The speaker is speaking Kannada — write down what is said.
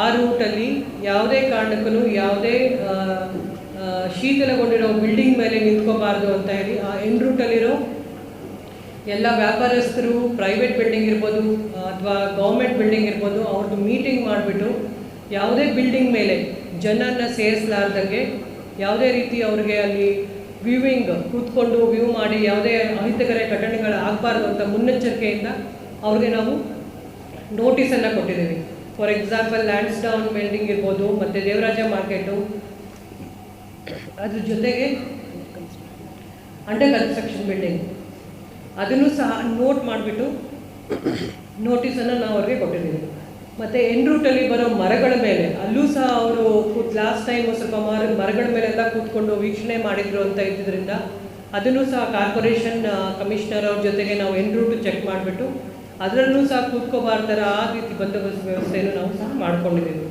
ಆ ರೂಟಲ್ಲಿ ಯಾವುದೇ ಕಾರಣಕ್ಕೂ ಯಾವುದೇ ಶೀತಲಗೊಂಡಿರೋ ಬಿಲ್ಡಿಂಗ್ ಮೇಲೆ ನಿಂತ್ಕೋಬಾರ್ದು ಅಂತ ಹೇಳಿ ಆ ಎನ್ ರೂಟಲ್ಲಿರೋ ಎಲ್ಲ ವ್ಯಾಪಾರಸ್ಥರು ಪ್ರೈವೇಟ್ ಬಿಲ್ಡಿಂಗ್ ಇರ್ಬೋದು, ಅಥವಾ ಗೌರ್ಮೆಂಟ್ ಬಿಲ್ಡಿಂಗ್ ಇರ್ಬೋದು ಅವ್ರದ್ದು ಮೀಟಿಂಗ್ ಮಾಡಿಬಿಟ್ಟು ಯಾವುದೇ ಬಿಲ್ಡಿಂಗ್ ಮೇಲೆ ಜನರನ್ನ ಸೇರಿಸಲಾರ್ದಂಗೆ ಯಾವುದೇ ರೀತಿ ಅವ್ರಿಗೆ ಅಲ್ಲಿ ವ್ಯೂವಿಂಗ್ ಕೂತ್ಕೊಂಡು ವ್ಯೂ ಮಾಡಿ ಯಾವುದೇ ಅಹಿತಕರ ಘಟನೆಗಳು ಆಗಬಾರ್ದು ಅಂತ ಮುನ್ನೆಚ್ಚರಿಕೆಯಿಂದ ಅವ್ರಿಗೆ ನಾವು ನೋಟಿಸನ್ನು ಕೊಟ್ಟಿದ್ದೀವಿ. For example lands down building ಇರ್ಬೋದು, ಮತ್ತು ದೇವರಾಜ ಮಾರ್ಕೆಟು ಅದ್ರ ಜೊತೆಗೆ ಅಂಡರ್ ಕನ್ಸ್ಟ್ರಕ್ಷನ್ ಬಿಲ್ಡಿಂಗ್ ಅದನ್ನು ಸಹ ನೋಟ್ ಮಾಡಿಬಿಟ್ಟು ನೋಟಿಸನ್ನು ನಾವು ಅವ್ರಿಗೆ ಕೊಟ್ಟಿದ್ದೀವಿ. ಮತ್ತು ಎನ್ ರೂಟಲ್ಲಿ ಬರೋ ಮರಗಳ ಮೇಲೆ, ಅಲ್ಲೂ ಸಹ ಅವರು ಕೂತ್ ಲಾಸ್ಟ್ ಟೈಮ್ ಸ್ವಲ್ಪ ಮರ, ಮರಗಳ ಮೇಲೆಲ್ಲ ಕೂತ್ಕೊಂಡು ವೀಕ್ಷಣೆ ಮಾಡಿದ್ರು ಅಂತ ಇದ್ದಿದ್ದರಿಂದ ಅದನ್ನು ಸಹ ಕಾರ್ಪೊರೇಷನ್ ಕಮಿಷನರ್ ಅವ್ರ ಜೊತೆಗೆ ನಾವು ಎನ್ ರೂಟ್ ಚೆಕ್ ಮಾಡಿಬಿಟ್ಟು ಅದರಲ್ಲೂ ಸಹ ಕೂತ್ಕೋಬಾರ್ದರ ಆ ರೀತಿ ಬಂದೋಬಸ್ತ್ ವ್ಯವಸ್ಥೆಯನ್ನು ನಾವು ಸಹ ಮಾಡ್ಕೊಂಡಿದ್ದೀವಿ.